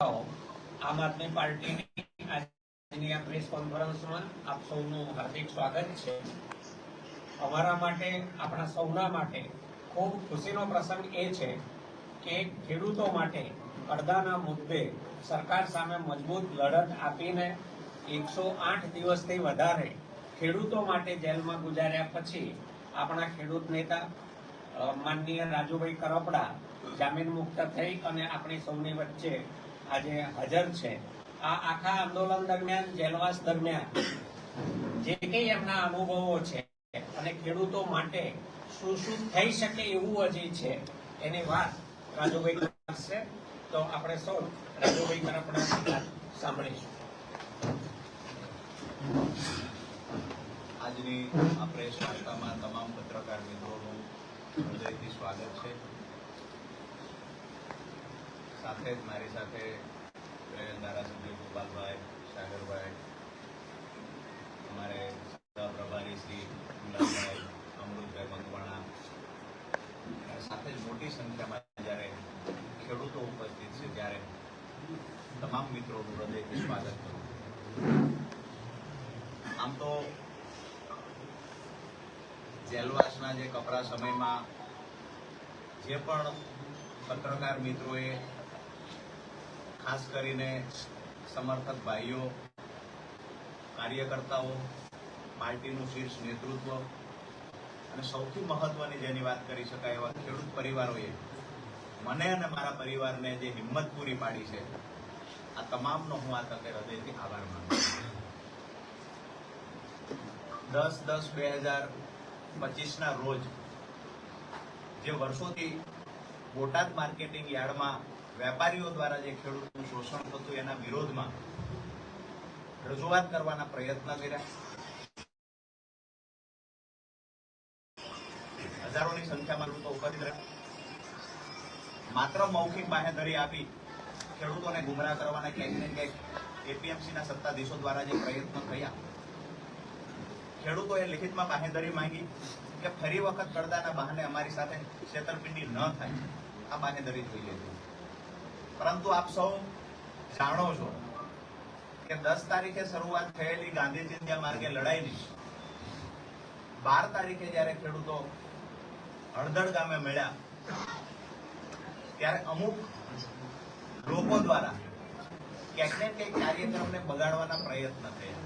આમ આદમી પાર્ટીની આજની આ પ્રેસ કોન્ફરન્સમાં આપ સૌનું હાર્દિક સ્વાગત છે. અમારા માટે, આપણા સૌના માટે ખૂબ ખુશીનો પ્રસંગ એ છે કે ખેડૂતો માટે પડદાના મુદ્દે સરકાર સામે મજબૂત લડત આપીને એકસો આઠ દિવસથી વધારે ખેડૂતો માટે જેલમાં ગુજાર્યા પછી આપણા ખેડૂત નેતા માનનીય રાજુભાઈ કરપડા જામીન મુક્ત થઈ અને આપણી સૌની વચ્ચે આજે હાજર છે. આ આખા આંદોલન દરમિયાન, જેલવાસ દરમિયાન જે કંઈ એમના અનુભવો છે અને ખેડૂતો માટે શું શું થઈ શકે એવું હજી છે એની વાત રાજુભાઈ કરશે. તો આપણે સૌ રાજુભાઈ કરપડાની સાંભળીશું. આજની આ પ્રેસ તમામ પત્રકાર મિત્રોનું હૃદયથી સ્વાગત છે. સાથે જ મારી સાથે રહેલ ધારાસભ્ય ગોપાલભાઈ, સાગરભાઈ, અમારે સહ પ્રભારી શ્રી ગુલાબભાઈ અમૃતભાઈ મકવાણા સાથે જ મોટી સંખ્યામાં જ્યારે ખેડૂતો ઉપસ્થિત છે, ત્યારે તમામ મિત્રોનું હૃદયથી સ્વાગત કરું આમ તો જેલવાસના જે કપરા સમયમાં જે પણ પત્રકાર મિત્રોએ ખાસ કરીને સમર્થક ભાઈઓ, કાર્યકર્તાઓ, પાર્ટીનું શીર્ષ નેતૃત્વ અને સૌથી મહત્વની જેની વાત કરી શકાય એવા ખેડૂત પરિવારોએ મને અને મારા પરિવારને જે હિંમત પૂરી પાડી છે, આ તમામનો હું આ તકે હૃદયથી આભાર માનું દસ દસ બે હજાર પચીસના રોજ જે વર્ષોથી બોટાદ માર્કેટિંગ યાર્ડમાં વેપારીઓ દ્વારા જે ખેડૂતનું શોષણ થતું એના વિરોધમાં રજૂઆત કરવાના પ્રયત્ન કર્યા. હજારોની સંખ્યામાં લોકો ઉપસ્થિત રહ્યા. માત્ર મૌખિક બાહેધરી આપી ખેડૂતોને ગુમરાહ કરવાના ક્યાંક ને ક્યાંક એપીએમસીના સત્તાધીશો દ્વારા જે પ્રયત્નો થયા. ખેડૂતોએ લિખિતમાં બાહેધરી માંગી કે ફરી વખત કરદાના બહાને અમારી સાથે છેતરપિંડી ન થાય. આ બાહેધરી જોઈએ છે પરંતુ આપ સૌ જાણો છો કે દસ તારીખે શરૂઆત થયેલી ગાંધી માર્ગે લડાઈની બાર તારીખે જ્યારે ખેડૂતો હળદળ ગામે મળ્યા, ત્યારે અમુક લોકો દ્વારા ક્યાંક ને ક્યાંક કાર્યક્રમને બગાડવાના પ્રયત્ન થયા.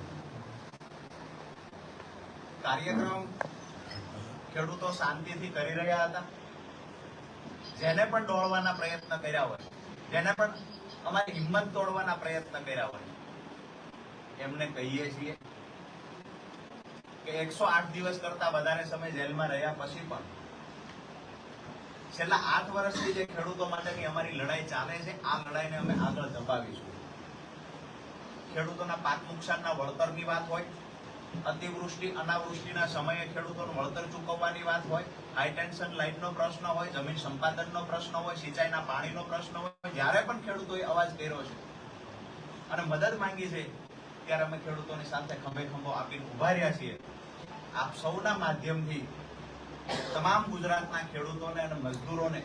કાર્યક્રમ ખેડૂતો શાંતિથી કરી રહ્યા હતા. જેને પણ દોડવાના પ્રયત્ન કર્યા હોય જેને પણ અમારી હિંમત તોડવાના પ્રયત્ન કર્યા હોય. એમને કહીએ છીએ કે એકસો આઠ દિવસ કરતા વધારે સમય જેલમાં રહ્યા પછી પણ છેલ્લા આઠ વર્ષથી જે ખેડૂતો માટેની અમારી લડાઈ ચાલે છે, આ લડાઈને અમે આગળ ધપાવીશું. ખેડૂતોના પાક નુકસાનના વળતરની વાત હોય અતિવૃષ્ટિ, અનાવૃષ્ટિના સમયે ખેડૂતોનું વળતર ચૂકવવાની વાત હોય હાઈ ટેન્શન પ્રશ્ન હોય, જમીન સંપાદનનો પ્રશ્ન હોય, સિંચાઈના પાણીનો પ્રશ્ન હોય, જ્યારે પણ ખેડૂતોએ અવાજ કર્યો છે અને મદદ માંગી છે, ત્યારે અમે ખેડૂતોની સાથે ખંભે ખંભો આપીને ઊભા રહ્યા છીએ. આપ સૌના માધ્યમથી તમામ ગુજરાતના ખેડૂતોને અને મજદૂરોને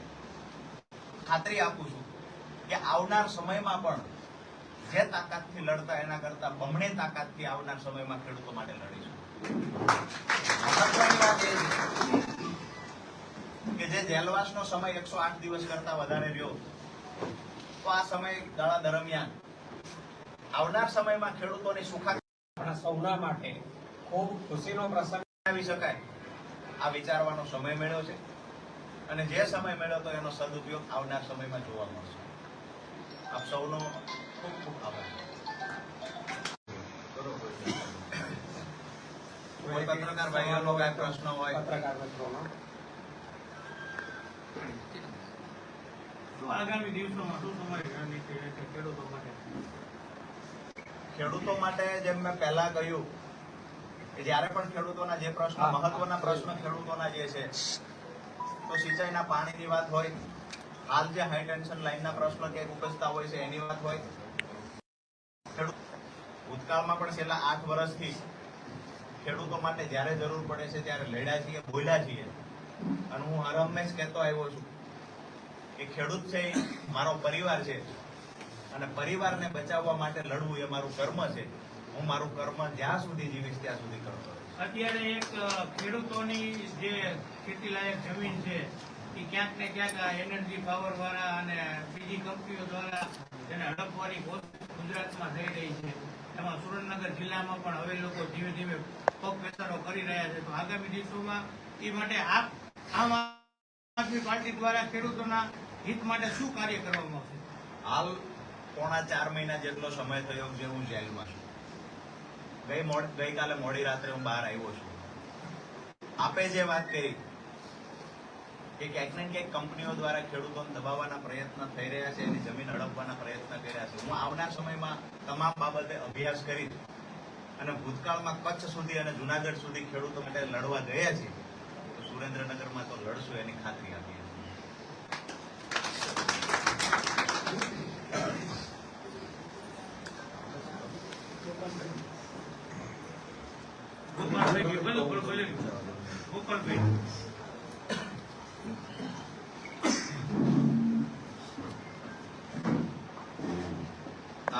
ખાતરી આપું છું કે આવનાર સમયમાં પણ જે તાકાતથી લડતા એના કરતા બમણી તાકાતથી આવનાર સમયમાં ખેડૂતો માટે લડીશું. કે જે જેલવાસનો સમય એકસો આઠ દિવસ કરતા વધારે રહ્યો, તો આ સમય ગાળા દરમિયાન આવનાર સમયમાં ખેડૂતોની સુખાકારી સૌના માટે ખૂબ ખુશીનો પ્રસંગ આવી શકાય. આ વિચારવાનો સમય મળ્યો છે અને જે સમય મળ્યો તો એનો સદુપયોગ આવનાર સમયમાં જોવા મળશે. આપ સૌનો ખૂબ ખૂબ આભાર પત્રકાર ભાઈઓનો કાંઈ પ્રશ્ન હોય? પત્રકાર મિત્રોનો આગામી દિવસોમાં શું તમારી રણનીતિ રહેશે ખેડૂતો માટે. ખેડૂતો માટે જેમ મેં પહેલા કહ્યું કે જ્યારે પણ ખેડૂતોના જે પ્રશ્ન. મહત્વના પ્રશ્ન ખેડૂતોના જે છે તો સિંચાઈના પાણીની વાત હોય હાલ જે હાઈ ટેન્શન લાઈનના પ્રશ્ન ક્યાંક ઉપજતા હોય છે એની વાત હોય. ભૂતકાળમાં પણ છેલ્લા આઠ વર્ષથી ખેડૂતો માટે જ્યારે જરૂર પડે છે ત્યારે લડ્યા છીએ, બોલ્યા છીએ. અને હું હર હંમેશ કહેતો આવ્યો છું કે ખેડૂત છે મારો પરિવાર છે અને પરિવારને બચાવવા માટે લડવું એ મારું કર્મ છે. હું મારું કર્મ જ્યાં સુધી જીવીશ ત્યાં સુધી કરતો અત્યારે એક ખેડૂતોની જે ખેતી લાયક જમીન છે, એ ક્યાંક ને ક્યાંક એનર્જી પાવર વાળા અને બીજી કંપનીઓ દ્વારા તેને હડપવાની કોશિશ ગુજરાતમાં થઈ રહી છે. એમાં સુરેન્દ્રનગર જિલ્લામાં પણ હવે લોકો ધીમે ધીમે પગ પેસારો કરી રહ્યા છે. તો આગામી દિવસોમાં એ માટે આમ આદમી પાર્ટી દ્વારા ખેડૂતોના હિત માટે શું કાર્ય કરવામાં આવશે? હાલ પોણા ચાર મહિના જેટલો સમય થયો જે હું જેલમાં છું. ગઈ ગઈકાલે મોડી રાત્રે હું બહાર આવ્યો છું. આપે જે વાત કરી કે ક્યાંક ને ક્યાંક કંપનીઓ દ્વારા ખેડૂતોને દબાવવાના પ્રયત્ન થઈ રહ્યા છે, એની જમીન હડપવાના પ્રયત્ન કર્યા છે. હું આવનાર સમયમાં તમામ બાબતે અભ્યાસ કરી અને ભૂતકાળમાં કચ્છ સુધી અને જુનાગઢ સુધી ખેડૂતો માટે લડવા ગયા છે તો સુરેન્દ્રનગરમાં તો લડશું, એની ખાતરી આપી છે ગોપાલભાઈ. ભલે ઉપર બોલે ગોપાલભાઈ.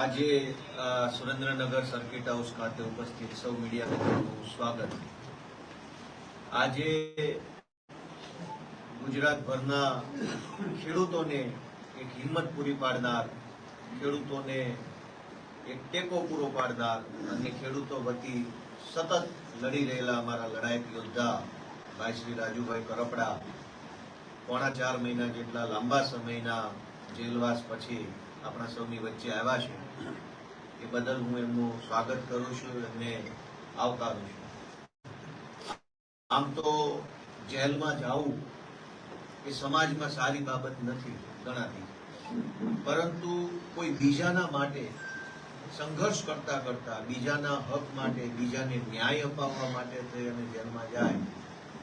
આજે સુરેન્દ્રનગર સર્કિટ હાઉસ ખાતે ઉપસ્થિત સૌ મીડિયા મિત્રોનું સ્વાગત. આજે ગુજરાતભરના ખેડૂતોને એક હિંમત પૂરી પાડનાર, ખેડૂતોને એક ટેકો પૂરો પાડનાર અને ખેડૂતો વતી સતત લડી રહેલા અમારા લડાયક યોદ્ધા ભાઈ શ્રી રાજુભાઈ કરપડા. પોણા ચાર મહિના જેટલા લાંબા સમયના જેલવાસ પછી આપણા સૌની વચ્ચે આવ્યા છે. એ બદલ હું એમનું સ્વાગત કરું છું, એમને આવકારું છું. આમ તો જેલમાં જવું એ સમાજમાં સારી બાબત નથી ગણાતી. પરંતુ કોઈ બીજાના માટે સંઘર્ષ કરતા કરતા, બીજાના હક માટે, બીજાને ન્યાય અપાવવા માટે થઈ અને જેલમાં જાય,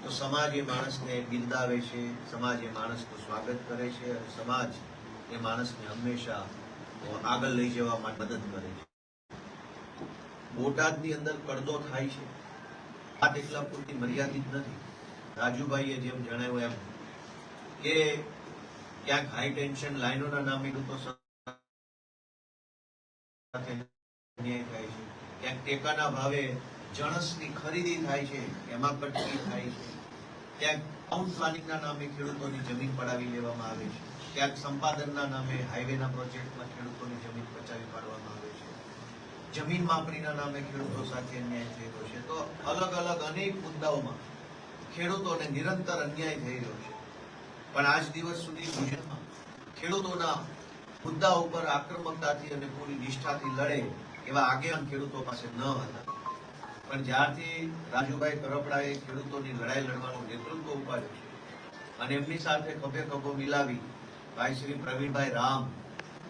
તો સમાજ એ માણસને બિરદાવે છે, સમાજ એ માણસનું સ્વાગત કરે છે અને સમાજ એ માણસને હંમેશા આગળ લઈ જવા માટે મદદ કરે છે. બોટાદની અંદર પડદો થાય છે. વાત એટલા પૂરતી મર્યાદિત નથી. રાજુભાઈએ જેમ જણાવ્યું એમ કે ક્યાંક હાઈ ટેન્શન લાઈનોના નામે તો સાથે થાય છે. ક્યાંક ટેકાના ભાવે જણસની ખરીદી થાય છે. એમાં કટકી થાય છે. ક્યાંક ટાઉન પ્લાનિંગના નામે ખેડૂતોની જમીન પડાવી લેવામાં આવે છે. ક્યાંક સંપાદનના નામે હાઈવેના પ્રોજેક્ટમાં ખેડૂતોની જમીન પચાવી પાડવામાં આવે છે. જમીન માપણીના નામે ખેડૂતો સાથે અન્યાય થઈ રહ્યો છે. તો અલગ અલગ અનેક મુદ્દાઓમાં ખેડૂતોને નિરંતર અન્યાય થઈ રહ્યો છે. પણ આજ દિવસ સુધી ગુજરાતમાં ખેડૂતોના મુદ્દા ઉપર આક્રમકતાથી અને પૂરી નિષ્ઠાથી લડે એવા આગેવાન ખેડૂતો પાસે ન હતા. પણ જ્યારથી રાજુભાઈ કરપડાએ ખેડૂતોની લડાઈ લડવાનું નેતૃત્વ ઉપાડ્યું અને એમની સાથે ખભે ખભો મિલાવી ભાઈ શ્રી પ્રવીણભાઈ રામ,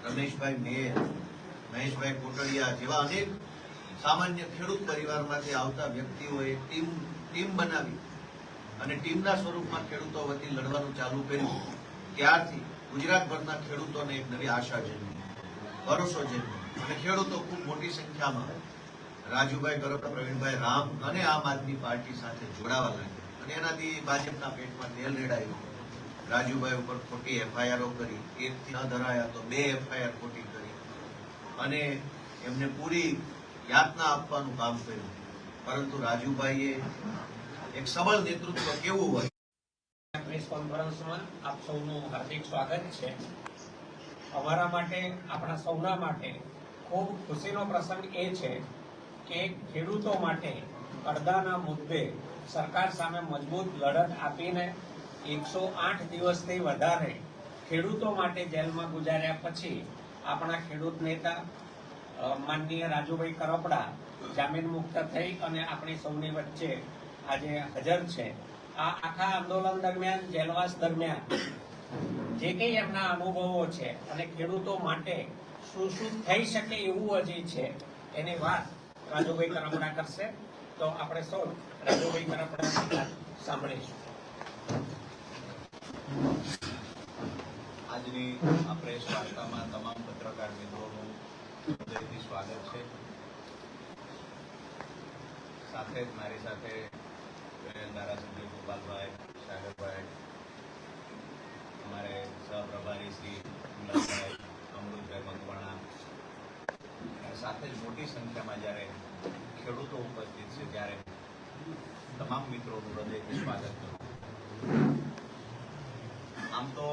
રમેશભાઈ મેર, મહેશભાઈ કોટડિયા જેવા અનેક સામાન્ય ખેડૂત પરિવારમાંથી આવતા વ્યક્તિઓએ ટીમ ટીમ બનાવી અને ટીમના સ્વરૂપમાં ખેડૂતો વતી લડવાનું ચાલુ કર્યું. ત્યારથી ગુજરાતભરના ખેડૂતોને એક નવી આશા જન્મી, ભરોસો જન્મ્યો અને ખેડૂતો ખૂબ મોટી સંખ્યામાં રાજુભાઈ કરોડા પ્રવીણભાઈ રામ અને આમ આદમી પાર્ટી સાથે જોડાવા લાગ્યા અને એનાથી ભાજપના પેટમાં તેલ રેડાયું. રાજુભાઈ ઉપર ખોટી એફઆઈઆરો કરી, એકથી ન ધરાયા તો બે એફઆઈઆર ખોટી કરી. અને એમને પૂરી યાતના આપવાનું કામ કર્યું. પરંતુ રાજુભાઈએ એક સબળ નેતૃત્વ કેવું હોય? પ્રેસ કોન્ફરન્સમાં આપ સૌનું હાર્દિક સ્વાગત છે. અમારા માટે, આપણા સૌના માટે ખૂબ ખુશીનો પ્રસંગ એ છે કે ખેડૂતો માટે અડધાના મુદ્દે સરકાર સામે મજબૂત લડત આપીને એકસો આઠ દિવસથી વધારે ખેડૂતો માટે જેલમાં ગુજાર્યા પછી આપણા ખેડૂત નેતા માનનીય રાજુભાઈ કરપડા જામીન મુક્ત થઈ અને આપણી સૌની વચ્ચે આજે હાજર છે. આ આખા આંદોલન દરમિયાન, જેલવાસ દરમિયાન જે કંઈ એમના અનુભવો છે અને ખેડૂતો માટે શું શું થઈ શકે એવું હજી છે એની વાત રાજુભાઈ કરપડા કરશે. તો આપણે સૌ રાજુભાઈ કરપડાની વાત સાંભળીશું. આજની આ પ્રેસ વાર્તામાં તમામ પત્રકાર મિત્રોનું હૃદયથી સ્વાગત છે. સાથે જ મારી સાથે ધારાસભ્ય ગોપાલભાઈ સાગરભાઈ, અમારે સહપ્રભારી શ્રી ઉલ્લાસભાઈ અમૃતભાઈ મકવાણા સાથે જ મોટી સંખ્યામાં જ્યારે ખેડૂતો ઉપસ્થિત છે, ત્યારે તમામ મિત્રોનું હૃદયથી સ્વાગત કરું આમ તો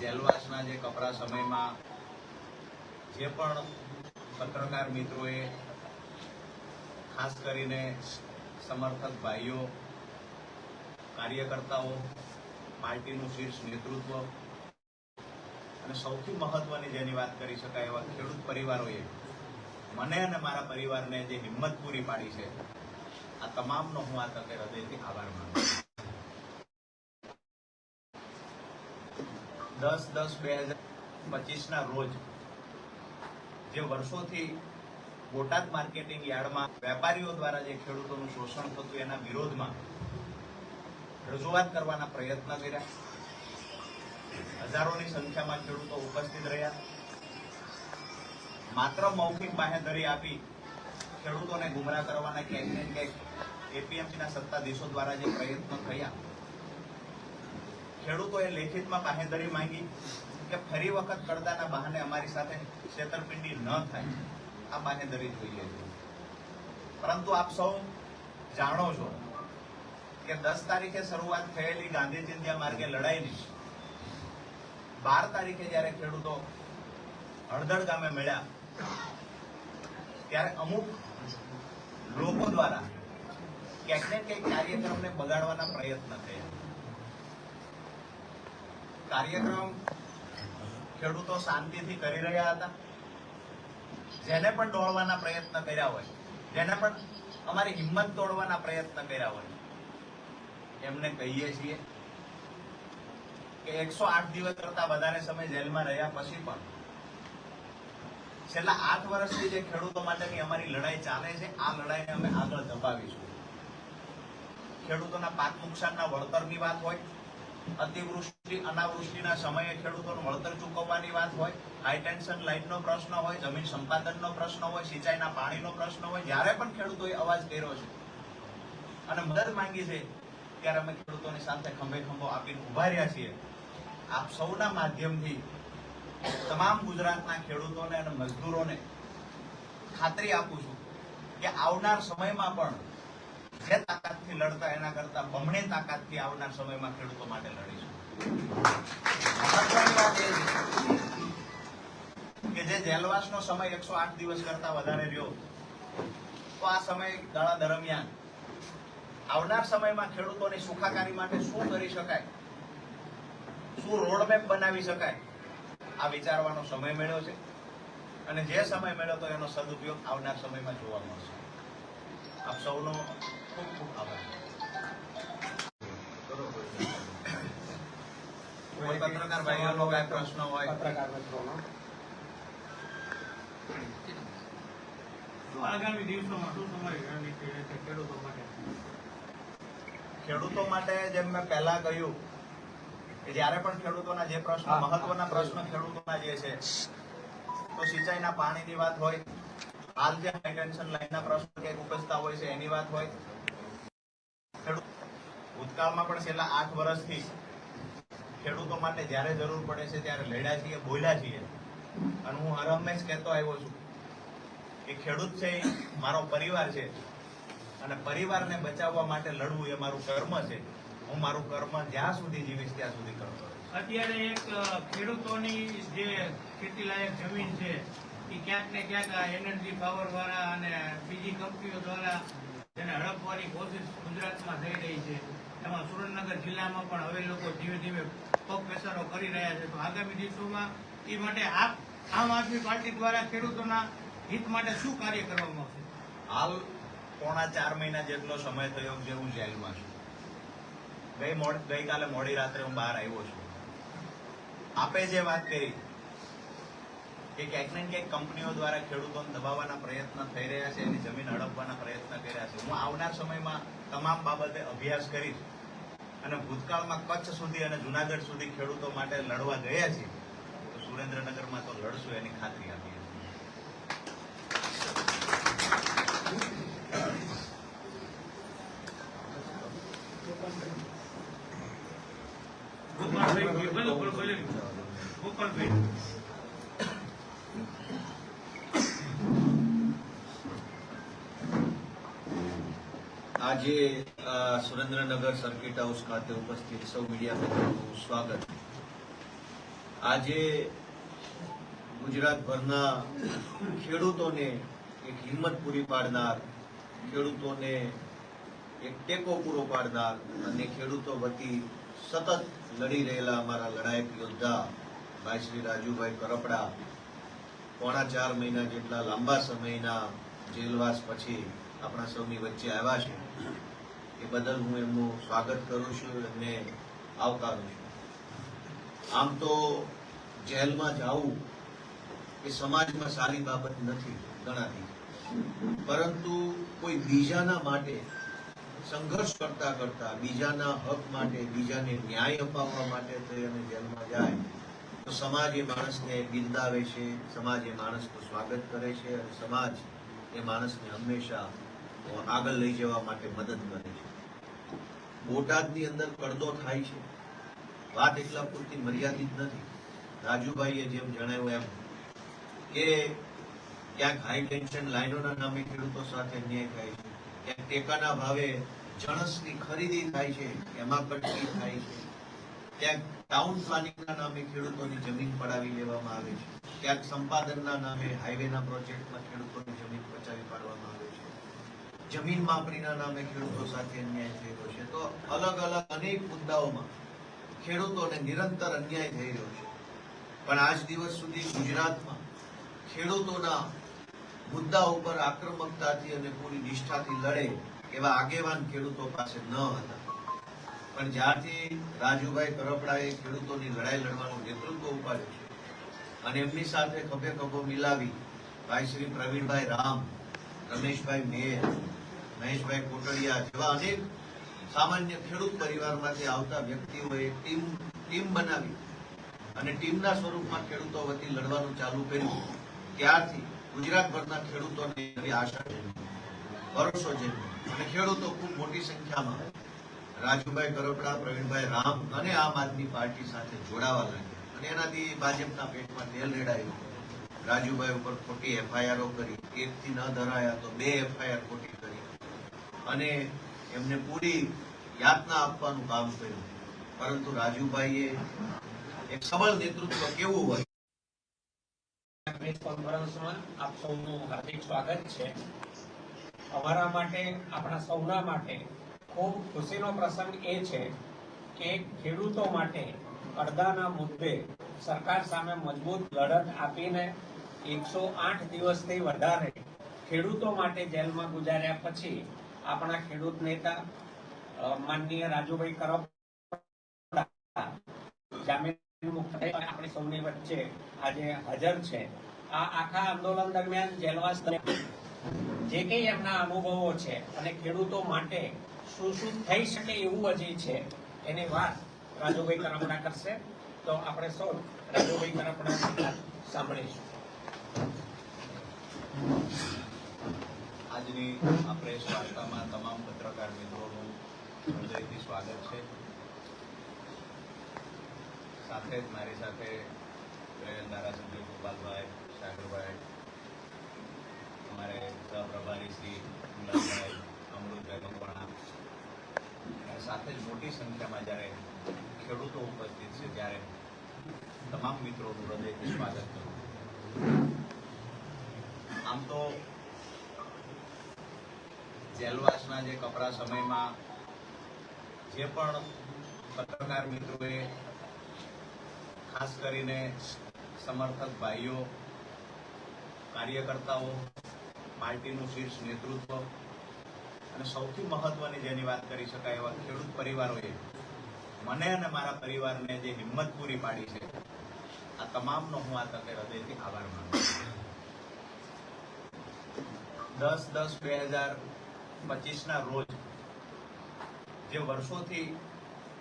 જેલવાસના જે કપરા સમયમાં જે પણ પત્રકાર મિત્રોએ ખાસ કરીને સમર્થક ભાઈઓ, કાર્યકર્તાઓ, પાર્ટીનું શીર્ષ નેતૃત્વ અને સૌથી મહત્વની જેની વાત કરી શકાય એવા ખેડૂત પરિવારોએ મને અને મારા પરિવારને જે હિંમત પૂરી પાડી છે, આ તમામનો હું આ તકે હૃદયથી આભાર માનું છું. દસ દસ બે હજાર પચીસના રોજ જે વર્ષોથી બોટાદ માર્કેટિંગ યાર્ડમાં વેપારીઓ દ્વારા જે ખેડૂતોનું શોષણ થતું એના વિરોધમાં રજૂઆત કરવાના પ્રયત્ન કર્યા. હજારોની સંખ્યામાં ખેડૂતો ઉપસ્થિત રહ્યા. માત્ર મૌખિક બાહેધરી આપી ખેડૂતોને ગુમરાહ કરવાના ક્યાંક ને ક્યાંક એપીએમસીના સત્તાધીશો દ્વારા જે પ્રયત્નો થયા. ખેડૂતોએ લેખિતમાં બાહેંધરી માંગી કે ફરી વખત કરદાના બહાને અમારી સાથે છેતરપિંડી ન થાય. આ બાહેંધરી જોઈએ પરંતુ આપ સૌ જાણો છો કે દસ તારીખે શરૂઆત થયેલી ગાંધી ચિંધ્યા માર્ગે લડાઈની બાર તારીખે જ્યારે ખેડૂતો હળદળ ગામે મળ્યા, ત્યારે અમુક લોકો દ્વારા ક્યાંક ને ક્યાંક કાર્યક્રમને બગાડવાના પ્રયત્ન થયા. કાર્યક્રમ ખેડૂતો શાંતિથી કરી રહ્યા હતા. જેને પણ દોડવાના પ્રયત્ન કર્યા હોય, જેને પણ અમારી હિંમત તોડવાના પ્રયત્ન કર્યા હોય, એમને કહીએ છીએ કે એકસો આઠ દિવસ કરતા વધારે સમય જેલમાં રહ્યા પછી પણ છેલ્લા આઠ વર્ષથી જે ખેડૂતો માટેની અમારી લડાઈ ચાલે છે, આ લડાઈને અમે આગળ ધપાવીશું. ખેડૂતોના પાક નુકસાનના વળતરની વાત હોય અતિવૃષ્ટિ, અનાવૃષ્ટિના સમયે ખેડૂતોનું વળતર ચૂકવવાની વાત હોય હાઈ ટેન્શન લાઇનનો પ્રશ્ન હોય, જમીન સંપાદનનો પ્રશ્ન હોય, સિંચાઈના પાણીનો પ્રશ્ન હોય, જ્યારે પણ ખેડૂતોએ અવાજ કર્યો છે અને મદદ માંગી છે, ત્યારે અમે ખેડૂતોની સાથે ખંભે ખંભો આપીને ઊભા રહ્યા છીએ. આપ સૌના માધ્યમથી તમામ ગુજરાતના ખેડૂતોને અને મજદૂરોને ખાતરી આપું છું કે આવનાર સમયમાં પણ જે તાકાતથી લડતા એના કરતા બમણી તાકાતથી આવનાર સમયમાં ખેડૂતો માટે લડીશું. કે જે જેલવાસનો સમય એકસો આઠ દિવસ કરતા વધારે રહ્યો, તો આ સમય ગાળા દરમિયાન આવનાર સમયમાં ખેડૂતોની સુખાકારી માટે શું કરી શકાય? શું રોડમેપ બનાવી શકાય? આ વિચારવાનો સમય મળ્યો છે. અને જે સમય મળ્યો તો એનો સદુપયોગ આવનાર સમયમાં જોવા મળશે. આપ સૌનો ખૂબ ખૂબ આભાર. કોઈ પત્રકાર ભાઈઓનો કાંઈ પ્રશ્ન હોય? પત્રકાર મિત્રોનો. આગામી દિવસોમાં શું તમારી રણનીતિ રહેશે ખેડૂતો માટે. ખેડૂતો માટે જેમ મેં પહેલા કહ્યું કે જ્યારે પણ ખેડૂતોના જે પ્રશ્નો. મહત્વના પ્રશ્ન ખેડૂતોના જે છે તો સિંચાઈના પાણીની વાત હોય હાલ જે હાઈ લાઈનના પ્રશ્નો ક્યાંક ઉપજતા હોય છે, એની વાત હોય. ભૂતકાળમાં પણ છેલ્લા આઠ વર્ષથી ખેડૂતો માટે જ્યારે જરૂર પડે છે ત્યારે લડ્યા છીએ, બોલ્યા છીએ. અને હું હર હંમેશ કહેતો આવ્યો છું કે ખેડૂત છે મારો પરિવાર છે અને પરિવારને બચાવવા માટે લડવું એ મારું કર્મ છે. હું મારું કર્મ જ્યાં સુધી જીવીશ ત્યાં સુધી કરતો અત્યારે એક ખેડૂતોની જે ખેતીલાયક જમીન છે એ ક્યાંક ને ક્યાંક એનર્જી પાવર દ્વારા અને બીજી કંપનીઓ દ્વારા તેને હડપવાની કોશિશ ગુજરાતમાં થઈ રહી છે. એમાં સુરેન્દ્રનગર જિલ્લામાં પણ હવે લોકો ધીમે ધીમે પગપેસારો કરી રહ્યા છે. તો આગામી દિવસોમાં એ માટે આમ આદમી પાર્ટી દ્વારા ખેડૂતોના હિત માટે શું કાર્ય કરવામાં આવશે? હાલ પોણા ચાર મહિના જેટલો સમય થયો જે હું જેલમાં છું. ગઈ ગઈકાલે મોડી રાત્રે હું બહાર આવ્યો છું. આપે જે વાત કરી કે ક્યાંક ને ક્યાંક કંપનીઓ દ્વારા ખેડૂતોને દબાવવાના પ્રયત્ન થઈ રહ્યા છે, એની જમીન હડપવાના પ્રયત્ન કરી રહ્યા છે. હું આવનાર સમયમાં તમામ બાબતે અભ્યાસ કરીશ અને ભૂતકાળમાં કચ્છ સુધી અને જુનાગઢ સુધી ખેડૂતો માટે લડવા ગયા છીએ, તો સુરેન્દ્રનગરમાં તો લડશું, એની ખાતરી આપીએ ગોપાલભાઈ. ગોપાલભાઈ. આજે સુરેન્દ્રનગર સર્કિટ હાઉસ ખાતે ઉપસ્થિત સૌ મીડિયા મિત્રોનું સ્વાગત. આજે ગુજરાતભરના ખેડૂતોને એક હિંમત પૂરી પાડનાર, ખેડૂતોને એક ટેકો પૂરો પાડનાર અને ખેડૂતો વતી સતત લડી રહેલા અમારા લડાયક યોદ્ધા ભાઈ શ્રી રાજુભાઈ કરપડા પોણા ચાર મહિના જેટલા લાંબા સમયના જેલવાસ પછી આપણા સૌની વચ્ચે આવ્યા છે. એ બદલ હું એમનું સ્વાગત કરું છું એમને આવકારું છું. આમ તો જેલમાં જવું એ સમાજમાં સારી બાબત નથી ગણાતી. પરંતુ કોઈ બીજાના માટે સંઘર્ષ કરતા કરતા, બીજાના હક માટે, બીજાને ન્યાય અપાવવા માટે અને જેલમાં જાય, તો સમાજ એ માણસને બિરદાવે છે, સમાજ એ માણસનું સ્વાગત કરે છે અને સમાજ એ માણસને હંમેશા આગળ લઈ જવા માટે મદદ કરે છે. બોટાદની અંદર કડદો થાય છે. વાત એટલા પૂરતી મર્યાદિત નથી. રાજુભાઈએ જેમ જણાવ્યું એમ કે ક્યાંક હાઈ ટેન્શન લાઈનોના નામે ખેડૂતો સાથે અન્યાય થાય છે. ક્યાંક ટેકાના ભાવે જણસની ખરીદી થાય છે. એમાં કટકી થાય છે. ક્યાંક ટાઉન પ્લાનિંગના નામે ખેડૂતોની જમીન પડાવી લેવામાં આવે છે. ક્યાંક સંપાદનના નામે હાઈવેના પ્રોજેક્ટમાં ખેડૂતોની જમીન પચાવી પાડવામાં આવે છે. જમીન માપણીના નામે ખેડૂતો સાથે અન્યાય થઈ રહ્યો છે. તો અલગ અલગ અનેક મુદ્દાઓમાં ખેડૂતોને નિરંતર અન્યાય થઈ રહ્યો છે. પણ આજ દિવસ સુધી ગુજરાતમાં ખેડૂતોના મુદ્દા ઉપર આક્રમકતાથી અને પૂરી નિષ્ઠાથી લડે એવા આગેવાન ખેડૂતો પાસે ન હતા. પણ જ્યારથી રાજુભાઈ કરપડાએ ખેડૂતોની લડાઈ લડવાનું નેતૃત્વ ઉપાડ્યું છે અને એમની સાથે ખભે ખભો મિલાવી, ભાઈ શ્રી પ્રવીણભાઈ રામ, રમેશભાઈ મેર મહેશભાઈ કોટડિયા જેવા અનેક સામાન્ય ખેડૂત પરિવારમાંથી આવતા વ્યક્તિઓએ ટીમ ટીમ બનાવી અને ટીમના સ્વરૂપમાં ખેડૂતો વતી લડવાનું ચાલુ કર્યું. ત્યારથી ગુજરાતભરના ખેડૂતોને એવી આશા ભરોસો જન્મ્યો અને ખેડૂતો ખૂબ મોટી સંખ્યામાં રાજુભાઈ કરોપડા, પ્રવીણભાઈ રામ અને આમ આદમી પાર્ટી સાથે જોડાવા લાગ્યા અને એનાથી ભાજપના પેટમાં તેલ રેડાયું. રાજુભાઈ ઉપર ખોટી એફઆઈઆરો કરી, એકથી ન ધરાયા તો બે એફઆઈઆર ખોટી કરી. અને એમને પૂરી યાતના આપવાનું કામ કર્યું. પરંતુ રાજુભાઈએ એક સબળ નેતૃત્વ કેવું હોય? સ્વાગત છે. અમારા માટે, આપણા સૌના માટે ખૂબ ખુશીનો પ્રસંગ એ છે કે ખેડૂતો માટે અડધાના મુદ્દે સરકાર સામે મજબૂત લડત આપીને એકસો આઠ દિવસથી વધારે ખેડૂતો માટે જેલમાં ગુજાર્યા પછી આપણા ખેડૂત નેતા માનનીય રાજુભાઈ કરપડા જામીન સૌની વચ્ચે આજે હાજર છે. આ આખા આંદોલન દરમિયાન જેલવાસ જે કંઈ એમના અનુભવો છે અને ખેડૂતો માટે શું શું થઈ શકે એવું હજી છે, એની વાત રાજુભાઈ કરપડા કરશે. તો આપણે સૌ રાજુભાઈ કરપડા સાંભળીશું. આજની આ પ્રેસ વાર્તામાં તમામ પત્રકાર મિત્રોનું હૃદયથી સ્વાગત છે. સાથે જ મારી સાથે રહેલ ધારાસભ્ય ગોપાલભાઈ સાગરભાઈ, અમારે સહપ્રભારી શ્રી ગુલાબભાઈ અમૃતભાઈ મકવાણા સાથે જ મોટી સંખ્યામાં જ્યારે ખેડૂતો ઉપસ્થિત છે, ત્યારે તમામ મિત્રોનું હૃદયથી સ્વાગત કરું. આમ તો જેલવાસના જે કપરા સમયમાં જે પણ પત્રકાર મિત્રોએ ખાસ કરીને સમર્થક ભાઈઓ, કાર્યકર્તાઓ, પાર્ટીનું શીર્ષ નેતૃત્વ અને સૌથી મહત્વની જેની વાત કરી શકાય એવા ખેડૂત પરિવારોએ મને અને મારા પરિવારને જે હિંમત પૂરી પાડી છે, આ તમામનો હું આ તકે હૃદયથી આભાર માનું છું. દસ દસ બે હજાર પચીસના રોજ જે વર્ષોથી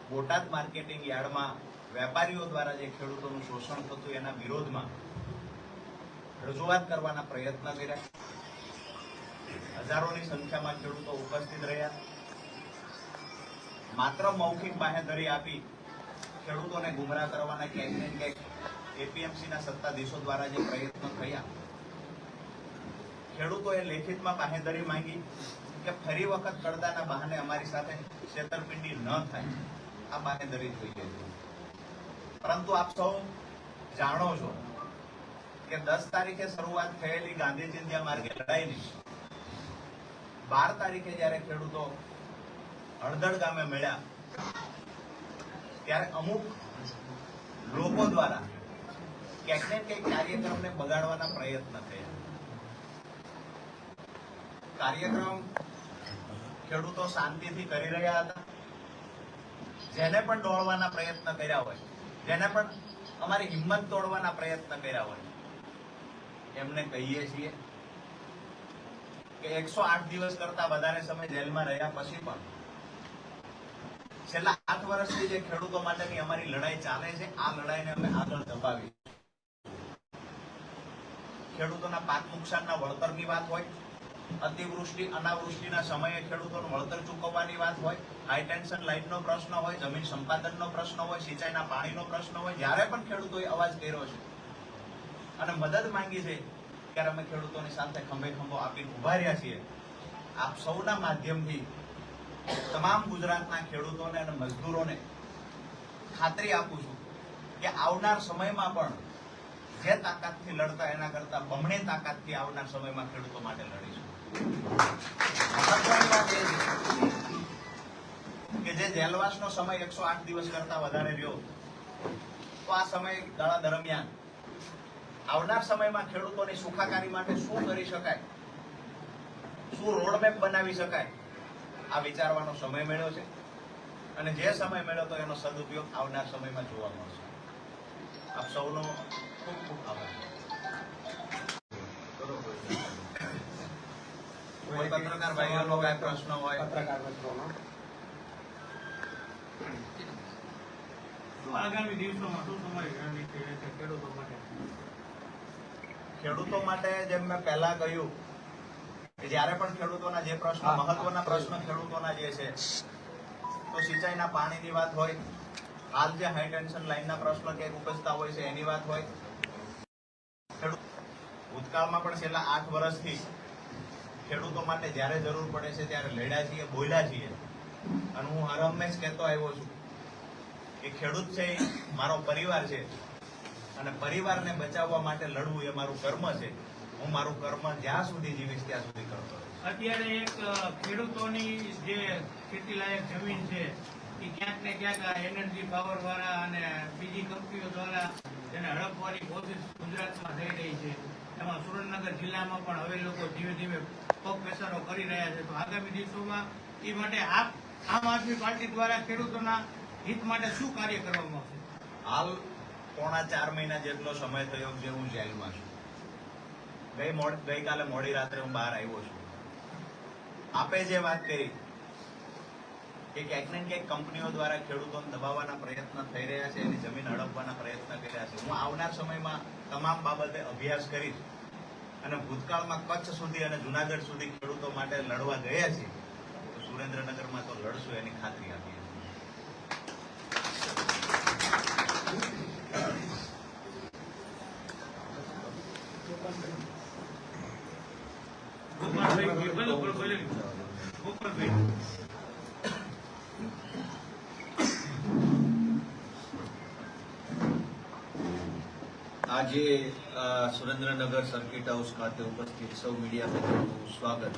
બોટાદ માર્કેટિંગ યાર્ડમાં વેપારીઓ દ્વારા જે ખેડૂતોનું શોષણ થતું એના વિરોધમાં રજૂઆત કરવાના પ્રયત્ન કર્યા. હજારોની સંખ્યામાં ખેડૂતો ઉપસ્થિત રહ્યા. માત્ર મૌખિક બાહેધરી આપી ખેડૂતોને ગુમરાહ કરવાના ક્યાંક ને ક્યાંક એપીએમસીના સત્તાધીશો દ્વારા જે પ્રયત્નો થયા. ખેડૂતોએ લેખિતમાં બાહેધરી માંગી. કે ફરી વખત પડદાના બહાને અમારી સાથે છેતરપિંડી ન થાય. આ બાહેંધરી જોઈએ પરંતુ આપ સૌ જાણો છો કે દસ તારીખે શરૂઆત થયેલી ગાંધી ચિંધ્યા માર્ગે લડાઈની બાર તારીખે જ્યારે ખેડૂતો હળદળ ગામે મળ્યા, ત્યારે અમુક લોકો દ્વારા ક્યાંક ને ક્યાંક કાર્યક્રમને બગાડવાના પ્રયત્ન થયા. કાર્યક્રમ ખેડૂતો શાંતિથી કરી રહ્યા હતા. જેને પણ દોડવાના પ્રયત્ન કર્યા હોય, જેને પણ અમારી હિંમત તોડવાના પ્રયત્ન કર્યા હોય, એમને કહીએ છીએ કે એકસો આઠ દિવસ કરતા વધારે સમય જેલમાં રહ્યા પછી પણ છેલ્લા આઠ વર્ષથી જે ખેડૂતો માટેની અમારી લડાઈ ચાલે છે, આ લડાઈને અમે આગળ ધપાવી ખેડૂતોના પાક નુકસાનના વળતરની વાત હોય અતિવૃષ્ટિ, અનાવૃષ્ટિના સમયે ખેડૂતોનું વળતર ચૂકવવાની વાત હોય હાઈ ટેન્શન લાઇનનો પ્રશ્ન હોય, જમીન સંપાદનનો પ્રશ્ન હોય, સિંચાઈના પાણીનો પ્રશ્ન હોય, જ્યારે પણ ખેડૂતોએ અવાજ કર્યો છે. અને મદદ માંગી છે, ત્યારે અમે ખેડૂતોની સાથે ખંભે ખંભો આપીને ઊભા રહ્યા છીએ. આપ સૌના માધ્યમથી તમામ ગુજરાતના ખેડૂતોને અને મજદૂરોને ખાતરી આપું છું કે આવનાર સમયમાં પણ જે તાકાતથી લડતા એના કરતા બમણી તાકાતથી આવનાર સમયમાં ખેડૂતો માટે લડીશું. કે જે જેલવાસનો સમય એકસો આઠ દિવસ કરતા વધારે રહ્યો, તો આ સમય ગાળા દરમિયાન આવનાર સમયમાં ખેડૂતોની સુખાકારી માટે શું કરી શકાય? શું રોડમેપ બનાવી શકાય? આ વિચારવાનો સમય મળ્યો છે. અને જે સમય મળ્યો તો એનો સદુપયોગ આવનાર સમયમાં જોવા મળશે. આપ સૌનો ખૂબ ખૂબ આભાર. કોઈ પત્રકાર ભાઈઓનો કાંઈ પ્રશ્ન હોય? પત્રકાર મિત્રોનો. આગામી દિવસોમાં શું તમારી રણનીતિ રહેશે ખેડૂતો માટે. ખેડૂતો માટે જેમ મેં પહેલા કહ્યું કે જ્યારે પણ ખેડૂતોના જે પ્રશ્નો. મહત્વના પ્રશ્નો ખેડૂતોના જે છે તો સિંચાઈના પાણીની વાત હોય હાલ જે હાઈ ટેન્શન લાઈનના પ્રશ્નો ક્યાંક ઉપજતા હોય છે એની વાત હોય. ભૂતકાળમાં પણ છેલ્લા આઠ વર્ષથી ખેડૂતો માટે જ્યારે જરૂર પડે છે ત્યારે લડ્યા છીએ બોલ્યા છીએ. અને હું હર હંમેશ કહેતો આવ્યો છું કે ખેડૂત છે મારો પરિવાર છે. અને પરિવારને બચાવવા માટે લડવું એ મારું કર્મ છે. હું મારું કર્મ જ્યાં સુધી જીવીશ ત્યાં સુધી કરતો અત્યારે એક ખેડૂતોની જે ખેતીલાયક જમીન છે, એ ક્યાંક ને ક્યાંક આ એનર્જી પાવર વાળા અને બીજી કંપનીઓ દ્વારા તેને હડપવાની કોશિશ ગુજરાતમાં થઈ રહી છે. એમાં સુરેન્દ્રનગર જિલ્લામાં પણ હવે લોકો ધીમે ધીમે પગ પેસારો કરી રહ્યા છે. તો આગામી દિવસોમાં એ માટે આપ આમ આદમી પાર્ટી દ્વારા ખેડૂતોના હિત માટે શું કાર્ય કરવામાં આવશે? હાલ પોણા ચાર મહિના જેટલો સમય થયો જે હું જેલમાં છું. ગઈ મોડ ગઈકાલે મોડી રાત્રે હું બહાર આવ્યો છું. આપે જે વાત કરી કે ક્યાંક ને ક્યાંક કંપનીઓ દ્વારા ખેડૂતોને દબાવવાના પ્રયત્ન થઈ રહ્યા છે, એની જમીન હડપવાના પ્રયત્ન કર્યા છે. હું આવનાર સમયમાં તમામ બાબતે અભ્યાસ કરીશ અને ભૂતકાળમાં કચ્છ સુધી અને જુનાગઢ સુધી ખેડૂતો માટે લડવા ગયા છે તો સુરેન્દ્રનગરમાં તો લડશું, એની ખાતરી આપીએ ગોપાલભાઈ ગોપાલભાઈ. આજે સુરેન્દ્રનગર સર્કિટ હાઉસ ખાતે ઉપસ્થિત સૌ મીડિયા મિત્રોનું સ્વાગત.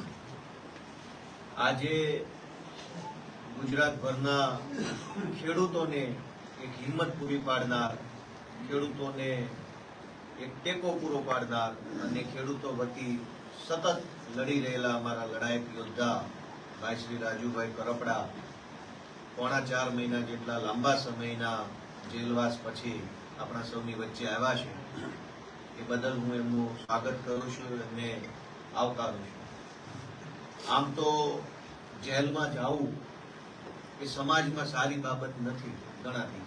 આજે ગુજરાતભરના ખેડૂતોને એક હિંમત પૂરી પાડનાર, ખેડૂતોને એક ટેકો પૂરો પાડનાર અને ખેડૂતો વતી સતત લડી રહેલા અમારા લડાયક યોદ્ધા ભાઈ શ્રી રાજુભાઈ કરપડા. પોણા ચાર મહિના જેટલા લાંબા સમયના જેલવાસ પછી આપણા સૌની વચ્ચે આવ્યા છે. એ બદલ હું એમનું સ્વાગત કરું છું અને આવકારું છું. આમ તો જેલમાં જવું એ સમાજમાં સારી બાબત નથી ગણાતી.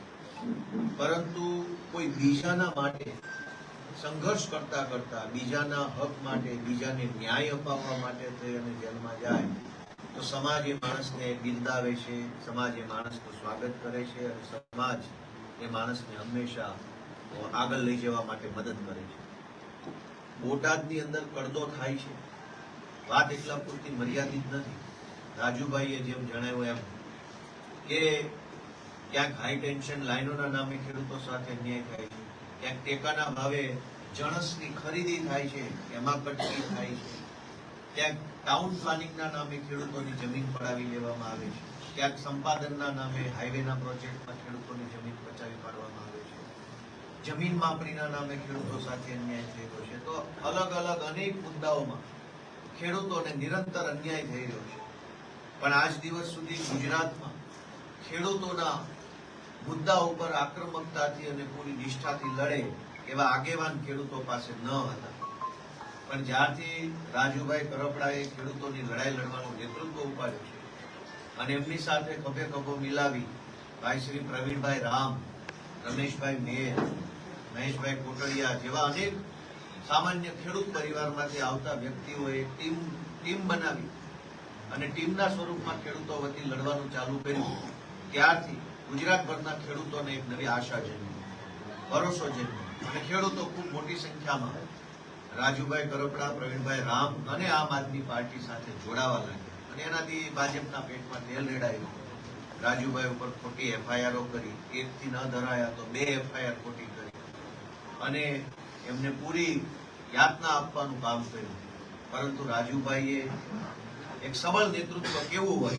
પરંતુ કોઈ બીજાના માટે સંઘર્ષ કરતા કરતા, બીજાના હક માટે, બીજાને ન્યાય અપાવવા માટે અને જેલમાં જાય, તો સમાજ એ માણસને બિરદાવે છે, સમાજ એ માણસનું સ્વાગત કરે છે અને સમાજ એ માણસને હંમેશા આગળ લઈ જવા માટે મદદ કરે છે. બોટાદની અંદર કડદો થાય છે. વાત એટલા પૂરતી મર્યાદિત નથી. રાજુભાઈએ જેમ જણાવ્યું એમ કે ક્યાંક હાઈ ટેન્શન લાઈનોના નામે ખેડૂતો સાથે અન્યાય થાય છે. ક્યાંક ટેકાના ભાવે જણસની ખરીદી થાય છે. એમાં કટકી થાય છે. ક્યાંક ટાઉન પ્લાનિંગના નામે ખેડૂતોની જમીન પડાવી લેવામાં આવે છે. ક્યાંક સંપાદનના નામે હાઈવેના પ્રોજેક્ટમાં ખેડૂતોની જમીન પચાવી પાડવામાં આવે છે. જમીન માપણીના નામે ખેડૂતો સાથે અન્યાય થયેલો છે. તો અલગ અલગ અનેક મુદ્દાઓમાં ખેડૂતોને નિરંતર અન્યાય થઈ રહ્યો છે. પણ આજ દિવસ સુધી ગુજરાતમાં ખેડૂતોના મુદ્દા ઉપર આક્રમકતાથી અને પૂરી નિષ્ઠાથી લડે એવા આગેવાન ખેડૂતો પાસે ન હતા. પણ જ્યારથી રાજુભાઈ કરપડાએ ખેડૂતોની લડાઈ લડવાનું નેતૃત્વ ઉપાડ્યું છે અને એમની સાથે ખભે ખભો મિલાવી, ભાઈ શ્રી પ્રવીણભાઈ રામ, રમેશભાઈ મેર મહેશભાઈ કોટડિયા જેવા અનેક સામાન્ય ખેડૂત પરિવારમાંથી આવતા વ્યક્તિઓએ ટીમ ટીમ બનાવી અને ટીમના સ્વરૂપમાં ખેડૂતો વતી લડવાનું ચાલુ કર્યું. ત્યારથી ગુજરાતભરના ખેડૂતોને એક નવી આશા જન્મી, ભરોસો જન્મ્યો અને ખેડૂતો ખૂબ મોટી સંખ્યામાં રાજુભાઈ કરપડા, પ્રવીણભાઈ રામ અને આમ આદમી પાર્ટી સાથે જોડાવા લાગ્યા અને એનાથી ભાજપના પેટમાં તેલ રેડાયું. રાજુભાઈ ઉપર ખોટી એફઆઈઆરો કરી, એકથી ન ધરાયા તો બે એફઆઈઆર ખોટી અને એમને પૂરી યાતના આપવાનું કામ કર્યું. પરંતુ રાજુભાઈએ એક સબળ નેતૃત્વ કેવું હોય?